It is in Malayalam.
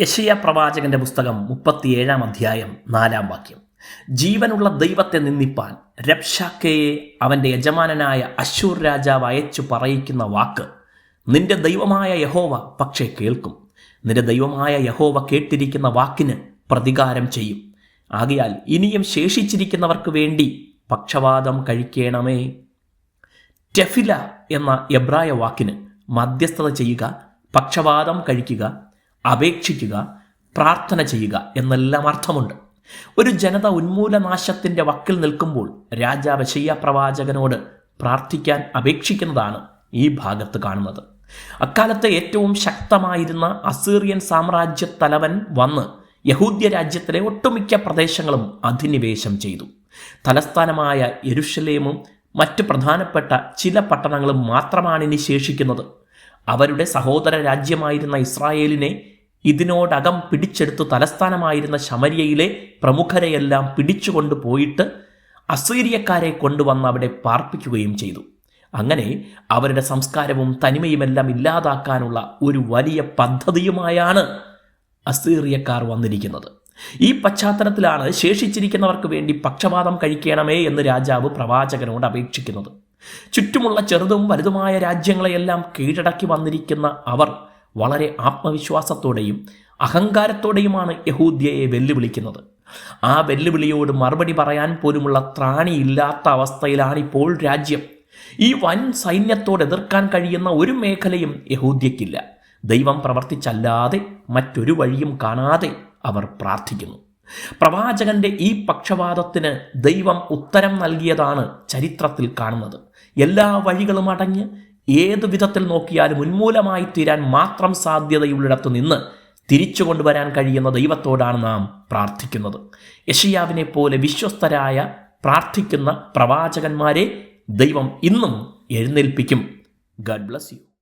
യശയ പ്രവാചകന്റെ പുസ്തകം മുപ്പത്തിയേഴാം അധ്യായം നാലാം വാക്യം. ജീവനുള്ള ദൈവത്തെ നിന്ദിപ്പാൻ രബ്ഷാക്കയെ അവന്റെ യജമാനനായ അശൂർ രാജാവ് അയച്ചു പറയിക്കുന്ന വാക്ക് നിന്റെ ദൈവമായ യഹോവ പക്ഷേ കേൾക്കും. നിന്റെ ദൈവമായ യഹോവ കേട്ടിരിക്കുന്ന വാക്കിന് പ്രതികാരം ചെയ്യും. ആകയാൽ ഇനിയും ശേഷിച്ചിരിക്കുന്നവർക്ക് വേണ്ടി പക്ഷവാദം കഴിക്കണമേ. ടെഫില എന്ന എബ്രായ വാക്കിന് മധ്യസ്ഥത ചെയ്യുക പക്ഷവാദം കഴിക്കുക അപേക്ഷിക്കുക പ്രാർത്ഥന ചെയ്യുക എന്നെല്ലാം അർത്ഥമുണ്ട്. ഒരു ജനത ഉന്മൂലനാശത്തിന്റെ വക്കിൽ നിൽക്കുമ്പോൾ രാജാവ് ശയ്യ പ്രവാചകനോട് പ്രാർത്ഥിക്കാൻ അപേക്ഷിക്കുന്നതാണ് ഈ ഭാഗത്ത് കാണുന്നത്. അക്കാലത്തെ ഏറ്റവും ശക്തമായിരുന്ന അസീറിയൻ സാമ്രാജ്യ തലവൻ വന്ന് യഹൂദ്യ രാജ്യത്തിലെ ഒട്ടുമിക്ക പ്രദേശങ്ങളും അധിനിവേശം ചെയ്തു. തലസ്ഥാനമായ യെരുഷലേമും മറ്റ് പ്രധാനപ്പെട്ട ചില പട്ടണങ്ങളും മാത്രമാണ് ഇനി ശേഷിക്കുന്നത്. അവരുടെ സഹോദര രാജ്യമായിരുന്ന ഇസ്രായേലിനെ ഇതിനോടകം പിടിച്ചെടുത്ത് തലസ്ഥാനമായിരുന്ന ശമരിയയിലെ പ്രമുഖരെയെല്ലാം പിടിച്ചുകൊണ്ട് പോയിട്ട് അസീരിയക്കാരെ കൊണ്ടുവന്ന് അവിടെ പാർപ്പിക്കുകയും ചെയ്തു. അങ്ങനെ അവരുടെ സംസ്കാരവും തനിമയുമെല്ലാം ഇല്ലാതാക്കാനുള്ള ഒരു വലിയ പദ്ധതിയുമായാണ് അസീറിയക്കാർ വന്നിരിക്കുന്നത്. ഈ പശ്ചാത്തലത്തിലാണ് ശേഷിച്ചിരിക്കുന്നവർക്ക് വേണ്ടി പക്ഷപാതം കഴിക്കണമേ എന്ന് രാജാവ് പ്രവാചകനോട് അപേക്ഷിക്കുന്നത്. ചുറ്റുമുള്ള ചെറുതും വലുതുമായ രാജ്യങ്ങളെയെല്ലാം കീഴടക്കി വന്നിരിക്കുന്ന അവർ വളരെ ആത്മവിശ്വാസത്തോടെയും അഹങ്കാരത്തോടെയുമാണ് യഹൂദ്യയെ വെല്ലുവിളിക്കുന്നത്. ആ വെല്ലുവിളിയോട് മറുപടി പറയാൻ പോലുമുള്ള ത്രാണിയില്ലാത്ത അവസ്ഥയിലാണിപ്പോൾ രാജ്യം. ഈ വൻ സൈന്യത്തോട് എതിർക്കാൻ കഴിയുന്ന ഒരു മേഖലയും യഹൂദ്യക്കില്ല ദൈവം പ്രവർത്തിച്ചല്ലാതെ മറ്റൊരു വഴിയും കാണാതെ അവർ പ്രാർത്ഥിക്കുന്നു. പ്രവാചകന്റെ ഈ പക്ഷപാതത്തിന് ദൈവം ഉത്തരം നൽകിയതാണ് ചരിത്രത്തിൽ കാണുന്നത്. എല്ലാ വഴികളും അടഞ്ഞ് ഏത് വിധത്തിൽ നോക്കിയാലും ഉന്മൂലമായി തീരാൻ മാത്രം സാധ്യതയുള്ളിടത്തു നിന്ന് തിരിച്ചു കൊണ്ടുവരാൻ കഴിയുന്ന ദൈവത്തോടാണ് നാം പ്രാർത്ഥിക്കുന്നത്. യഷിയാവിനെ പോലെ വിശ്വസ്തരായ പ്രാർത്ഥിക്കുന്ന പ്രവാചകന്മാരെ ദൈവം ഇന്നും എഴുന്നേൽപ്പിക്കും. Garh bless you